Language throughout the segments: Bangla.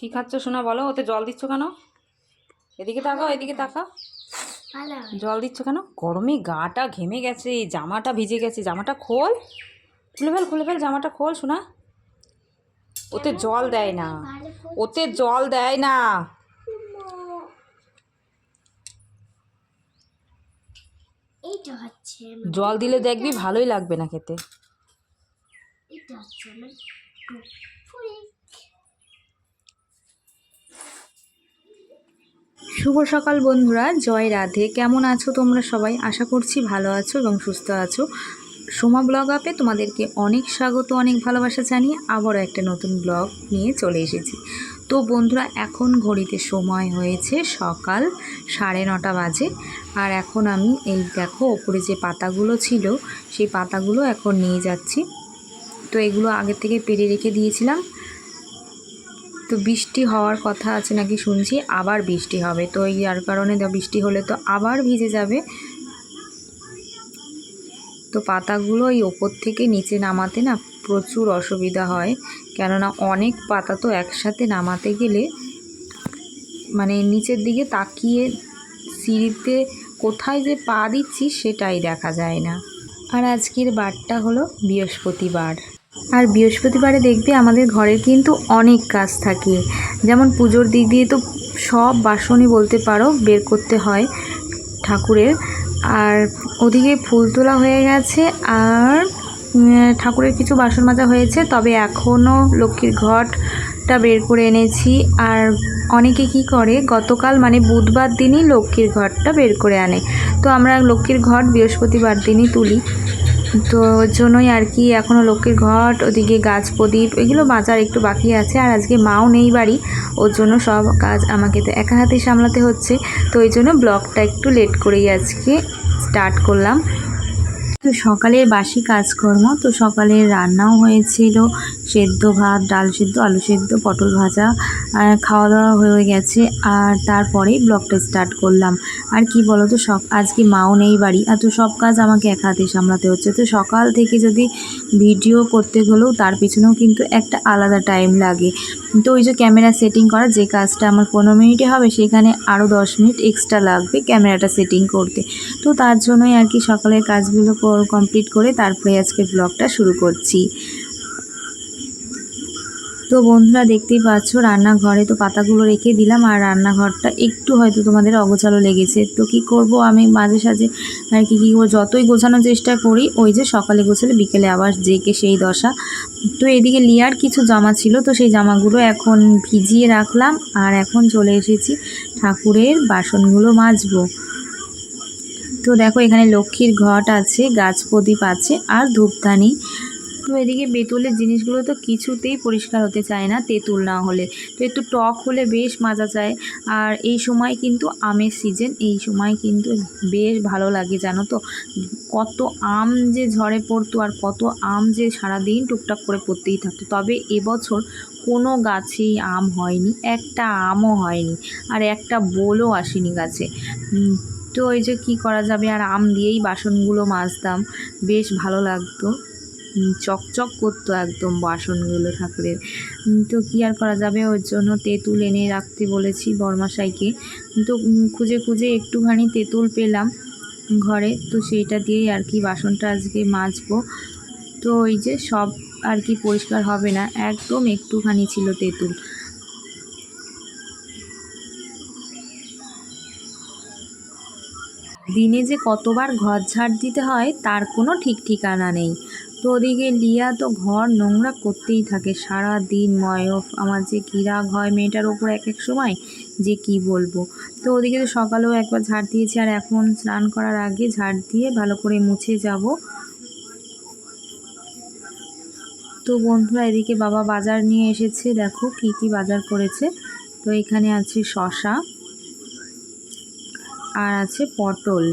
কি খাচ্ছ শোনা বলো? ওতে জল দিচ্ছ কেন? এদিকে তাকাও এদিকে তাকাও। জল দিচ্ছ কেন? গরমে গাটা ঘেমে গেছে জামাটা ভিজে গেছে জামাটা খোল। খুলে ফেল খুলে ফেল জামাটা খোল শোনা ওতে জল দেয় না। ওতে জল দেয় না। জল দিলে দেখবি ভালোই লাগবে না খেতে। শুভ সকাল বন্ধুরা, জয় রাধে। কেমন আছো তোমরা সবাই? আশা করছি ভালো আছো এবং সুস্থ আছো। সোমা ব্লগ আপে তোমাদেরকে অনেক স্বাগত, অনেক ভালোবাসা জানিয়ে আবারও একটা নতুন ব্লগ নিয়ে চলে এসেছি। তো বন্ধুরা, এখন ঘড়িতে সময় হয়েছে সকাল সাড়ে নটা বাজে আর এখন আমি এই দেখো ওপরে যে পাতাগুলো ছিল, সেই পাতাগুলো এখন নিয়ে যাচ্ছি। তো এগুলো আগে থেকে পেরে রেখে দিয়েছিলাম। তো বৃষ্টি হওয়ার কথা আছে নাকি শুনছি, আবার বৃষ্টি হবে। তো এই যার কারণে বৃষ্টি হলে তো আবার ভিজে যাবে। তো পাতাগুলো এই ওপর থেকে নিচে নামাতে না প্রচুর অসুবিধা হয়। কেননা অনেক পাতা তো একসাথে নামাতে গেলে মানে নিচের দিকে তাকিয়ে সিঁড়িতে কোথায় যে পা দিচ্ছি সেটাই দেখা যায় না। আর আজকের বারটা হলো বৃহস্পতিবার। আর বৃহস্পতিবারে দেখবে আমাদের ঘরের কিন্তু অনেক কাজ থাকে। যেমন পুজোর দিক দিয়ে তো সব বাসনই বলতে পারো বের করতে হয় ঠাকুরের। আর ওদিকে ফুল তোলা হয়ে গেছে আর ঠাকুরের কিছু বাসন মাজা হয়েছে, তবে এখনও লক্ষ্মীর ঘটটা বের করে এনেছি। আর অনেকে কি করে, গতকাল মানে বুধবার দিনই লক্ষ্মীর ঘরটা বের করে আনে। তো আমরা লক্ষ্মীর ঘট বৃহস্পতিবার দিনই তুলি। তো জন্যই আর কি এখনও লক্ষ্মীর ঘট, ওদিকে গাছ প্রদীপ, এগুলো বাঁচার একটু বাকি আছে আর আজকে মাও নেই বাড়ি। ওর জন্য সব কাজ আমাকে তো একা হাতে সামলাতে হচ্ছে। তো ওই জন্য ব্লগটা একটু লেট করেই আজকে স্টার্ট করলাম। তো সকালের বাসি কাজকর্ম, তো সকালের রান্নাও হয়েছিল সেদ্ধ ভাত, ডাল সেদ্ধ, আলু সেদ্ধ, পটল ভাজা খাওয়া দাওয়া হয়ে গেছে। আর তারপরেই ব্লগটা স্টার্ট করলাম। আর কি বলো তো সক আজকে মাও নেই বাড়ি। আর তো সব কাজ আমাকে এক হাতে সামলাতে হচ্ছে। তো সকাল থেকে যদি ভিডিও করতে গেলেও তার পিছনেও কিন্তু একটা আলাদা টাইম লাগে। তো ওই যে ক্যামেরা সেটিং করা, যে কাজটা আমার পনেরো মিনিটে হবে, সেখানে আরও দশ মিনিট এক্সট্রা লাগবে ক্যামেরাটা সেটিং করতে। তো তার জন্যই আর কি সকালের কাজগুলো কমপ্লিট করে তারপরে আজকে ব্লগটা শুরু করছি। তো বন্ধুরা দেখতেই পাচ্ছ, রান্নাঘরে তো পাতাগুলো রেখে দিলাম, আর রান্নাঘরটা একটু হয়তো তোমাদের অগোছালো লেগেছে। তো কি করব আমি মাঝে সাঝে আর কি কী করব, যতই গোছানোর চেষ্টা করি, ওই যে সকালে গোছালে বিকেলে আবার জেকে সেই দশা। তো এদিকে লিয়ার কিছু জামা ছিল, তো সেই জামাগুলো এখন ভিজিয়ে রাখলাম, আর এখন চলে এসেছি ঠাকুরের বাসনগুলো মাজবো। তো দেখো এখানে লক্ষ্মীর ঘট আছে, গাছ প্রদীপ আছে, আর ধূপদানি তো এদিকে বেতুলের জিনিসগুলো তো কিছুতেই পরিষ্কার হতে চায় না, তেঁতুল না হলে। তো একটু টক হলে বেশ মাজা যায়। আর এই সময় কিন্তু আমের সিজন এই সময় কিন্তু বেশ ভালো লাগে, জানো তো? কত আম যে ঝরে পড়তো আর কত আম যে সারাদিন টুকটাক করে পড়তেই থাকতো। তবে এবছর কোনো গাছেই আম হয়নি, একটা আমও হয়নি, আর একটা বোলও আসেনি গাছে। তো ওই যে কী করা যাবে? আর আম দিয়েই বাসনগুলো মাজতাম, বেশ ভালো লাগতো। চকচক করতো একদম বাসনগুলো ঠাকুরের। তো কী আর করা যাবে? ওর জন্য তেঁতুল এনে রাখতে বলেছি বর্মাশাইকে। তো খুঁজে খুঁজে একটুখানি তেঁতুল পেলাম ঘরে। তো সেইটা দিয়েই আর কি বাসনটা আজকে মাজবো। তো ওই যে সব আর কি পরিষ্কার হবে না, একদম একটুখানি ছিল তেঁতুল। দিনে যে কতবার ঘর ঝাড় দিতে হয়, তার কোনো ঠিক ঠিকানা নেই। তো ওদিকে লিয়া তো ঘর নোংরা করতেই থাকে। সারা দিন ময়ফ আমার যে কী রাগ হয় মেয়েটার ওপর এক এক সময়, যে কি বলব। তো ওদিকে তো সকালেও একবার ঝাড় দিয়েছি, আর এখন স্নান করার আগে ঝাড় দিয়ে ভালো করে মুছে যাব। তো বন্ধুরা, এদিকে বাবা বাজার নিয়ে এসেছে। দেখো কি কি বাজার করেছে। তো এখানে আছে শশা আর আছে পটল।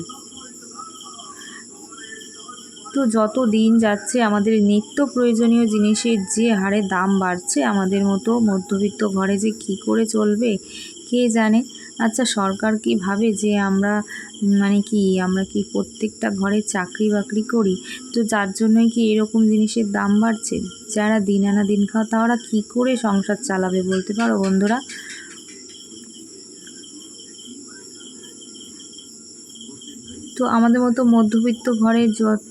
যত দিন যাচ্ছে আমাদের নিত্য প্রয়োজনীয় জিনিসের যে হারে দাম বাড়ছে, আমাদের মতো মধ্যবিত্ত ঘরে যে কি করে চলবে, কে জানে? আচ্ছা সরকার কি ভাবে যে আমরা মানে কি, আমরা কি প্রত্যেকটা ঘরে চাকরি বাকরি করি? তো যার জন্যই কি এরকম জিনিসের দাম বাড়ছে? যারা দিন আনা দিন খাওয়া, তারা কি করে সংসার চালাবে বলতে পারো বন্ধুরা? তো আমাদের মতো মধ্যবিত্ত ঘরে যত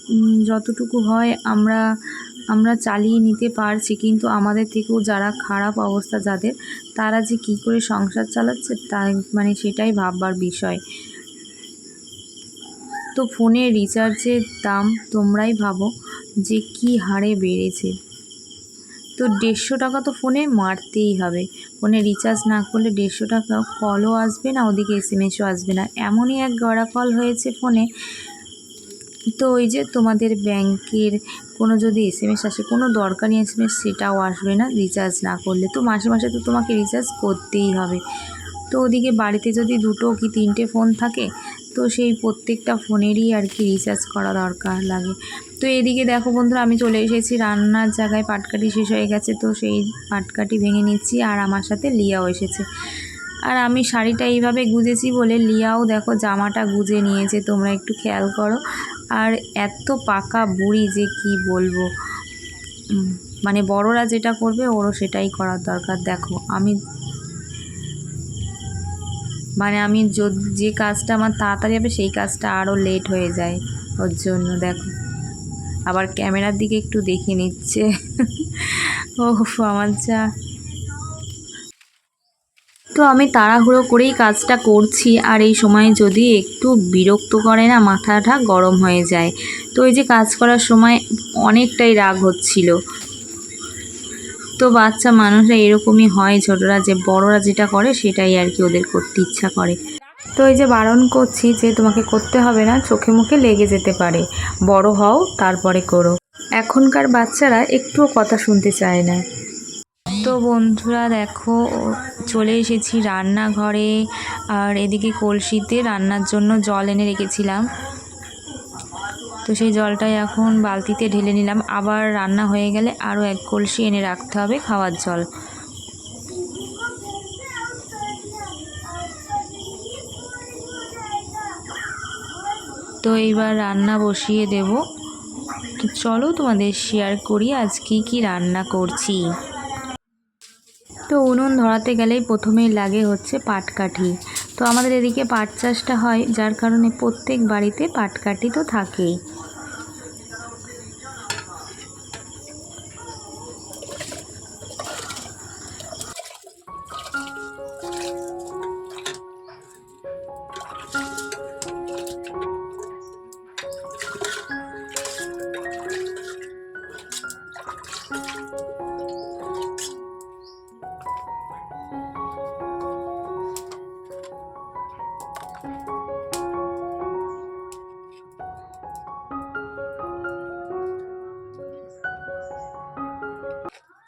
যতটুকু হয় আমরা আমরা চালিয়ে নিতে পারছি। কিন্তু আমাদের থেকেও যারা খারাপ অবস্থা যাদের, তারা যে কী করে সংসার চালাচ্ছে তাই মানে সেটাই ভাববার বিষয়। তো ফোনের রিচার্জের দাম তোমরাই ভাবো যে কী হারে বেড়েছে। তো দেড়শো টাকা তো ফোনে মারতেই হবে। ফোনে রিচার্জ না করলে দেড়শো টাকা কলও আসবে না, ওদিকে এস এম এসও আসবে না। এমনই এক গড়া কল হয়েছে ফোনে। তো ওই যে তোমাদের ব্যাংকের কোনো যদি এস এম এস আসে, কোনো দরকারি এস এম এস সেটাও আসবে না রিচার্জ না করলে। তো মাসে মাসে তো তোমাকে রিচার্জ করতেই হবে। তো ওদিকে বাড়িতে যদি দুটো কি তিনটে ফোন থাকে, তো সেই প্রত্যেকটা ফোনেরই আর কি রিচার্জ করা দরকার লাগে। তো এদিকে দেখো বন্ধুরা, আমি চলে এসেছি। রান্নার জায়গায় পাটকাঠি শেষ হয়ে গেছে, তো সেই পাটকাঠি ভেঙে নিচ্ছি আর আমার সাথে লিয়াও এসেছে। আর আমি শাড়িটা এইভাবে গুজেছি বলে লিয়াও দেখো জামাটা গুজে নিয়েছে, তোমরা একটু খেয়াল করো। আর এত পাকা বুড়ি যে কি বলব? মানে বড়রা যেটা করবে, ওরও সেটাই করার দরকার। দেখো, আমি মানে আমি যে কাজটা আমার তাড়াতাড়ি হবে, সেই কাজটা আরও লেট হয়ে যায়। ওর জন্য দেখো। আবার ক্যামেরার দিকে একটু দেখে নিচ্ছে। ও আমার যা। তো আমি তাড়াহুড়ো করেই কাজটা করছি, আর এই সময় যদি একটু বিরক্ত করে না, মাথাটা গরম হয়ে যায়। তো এই যে কাজ করার সময় অনেকটাই রাগ হচ্ছিল। তো বাচ্চা মানুষরা এরকমই হয়, ছোটরা যে, বড়রা যেটা করে সেটাই আর কি ওদের করতে ইচ্ছা করে। তো এই যে বারণ করছি যে তোমাকে করতে হবে না, চোখে মুখে লেগে যেতে পারে। বড় হও, তারপরে করো। এখনকার বাচ্চারা একটুও কথা শুনতে চায় না। তো বন্ধুরা দেখো, চলে এসেছি রান্নাঘরে। আর এদিকে কলসিতে রান্নার জন্য জল এনে রেখেছিলাম। তো সেই জলটাই এখন বালতিতে ঢেলে নিলাম। আবার রান্না হয়ে গেলে আরও এক কলসি এনে রাখতে হবে খাওয়ার জল। তো এইবার রান্না বসিয়ে দেব। তো চলো তোমাদের শেয়ার করি আজ কি কি রান্না করছি। তো উনুন ধরাতে গেলেই প্রথমেই লাগে হচ্ছে পাটকাঠি। তো আমাদের এদিকে পাট চাষটা হয়, যার কারণে প্রত্যেক বাড়িতে পাটকাঠি তো থাকেই।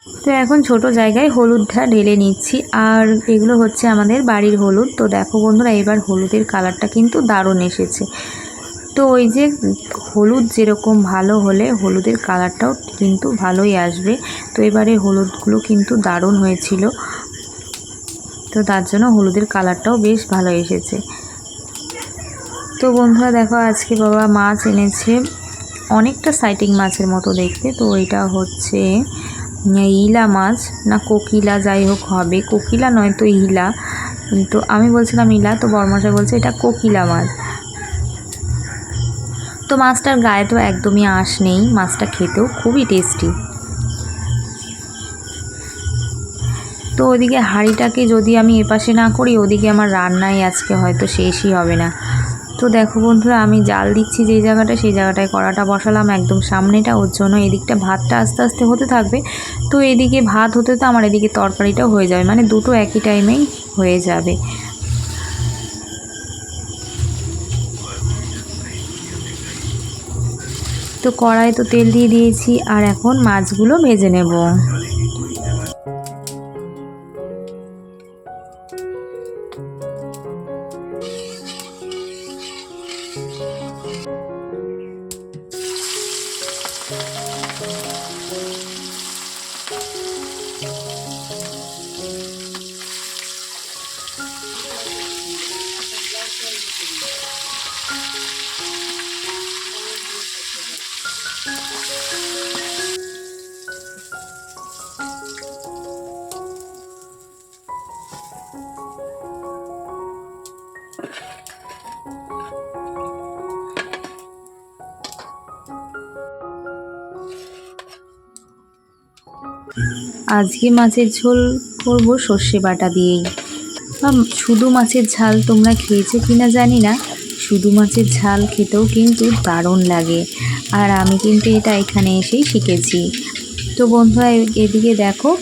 তো এখন ছোট জায়গায় হলুদটা ঢেলে নিচ্ছি। আর এগুলো হচ্ছে আমাদের বাড়ির হলুদ। তো দেখো বন্ধুরা, এবার হলুদের কালারটা কিন্তু দারুণ এসেছে। তো ওই যে হলুদ যেরকম ভালো হলে হলুদের কালারটাও কিন্তু ভালোই আসবে। তো এবারে হলুদগুলো কিন্তু দারুণ হয়েছিল। তো তার জন্য হলুদের কালারটাও বেশ ভালো এসেছে। তো বন্ধুরা, দেখো আজকে বাবা মাছ এনেছে। অনেকটা সাইটিং মাছের মতো দেখতে। তো এটা হচ্ছে ইলা মাছ না কোকিলা, যাই হোক হবে। কোকিলা নয় তো ইলা। তো আমি বলছিলাম ইলা, তো বর্মশাই বলছে এটা কোকিলা মাছ। তো মাছটার গায়ে তো একদমই আঁশ নেই, মাছটা খেতেও খুবই টেস্টি তো ওদিকে হাঁড়িটাকে যদি আমি এপাশে না করি, ওদিকে আমার রান্নাই আজকে হয়তো শেষই হবে না। তো দেখো বন্ধুরা, আমি জাল দিচ্ছি যেই জায়গাটা সেই জায়গাটায় কড়াটা বসালাম একদম সামনেটা, ওর জন্য এদিকটা ভাতটা আস্তে আস্তে হতে থাকবে। তো এদিকে ভাত হতে তো আমার এদিকে তরকারিটাও হয়ে যাবে মানে দুটো একই টাইমেই হয়ে যাবে। তো কড়াই তো তেল দিয়ে দিয়েছি, আর এখন মাছগুলো ভেজে নেব। আজকে মাছের ঝোল করব সর্ষে বাটা দিয়েই। বা শুধু মাছের ঝাল তোমরা খেয়েছো কি না জানি না। শুধু মাছের ঝাল খেতেও কিন্তু দারুণ লাগে। আর আমি কিন্তু এটা এখানে এসেই শিখেছি। তো বন্ধুরা এদিকে দেখো,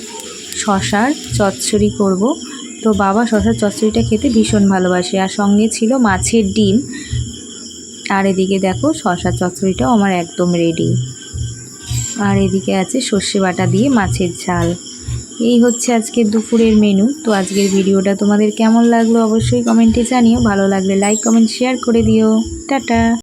শশার চচ্চড়ি করব। তো বাবা শশার চচ্চড়িটা খেতে ভীষণ ভালোবাসে। আর সঙ্গে ছিল মাছের ডিম। আর এদিকে দেখো, শশার চচ্চড়িটাও আমার একদম রেডি আর এদিকে আছে সর্ষে বাটা দিয়ে মাছের ঝাল। এই হচ্ছে আজকের দুপুরের মেনু তো আজকের ভিডিওটা তোমাদের কেমন লাগল অবশ্যই কমেন্টে জানিও। ভালো লাগলে লাইক কমেন্ট শেয়ার করে দিও। টাটা!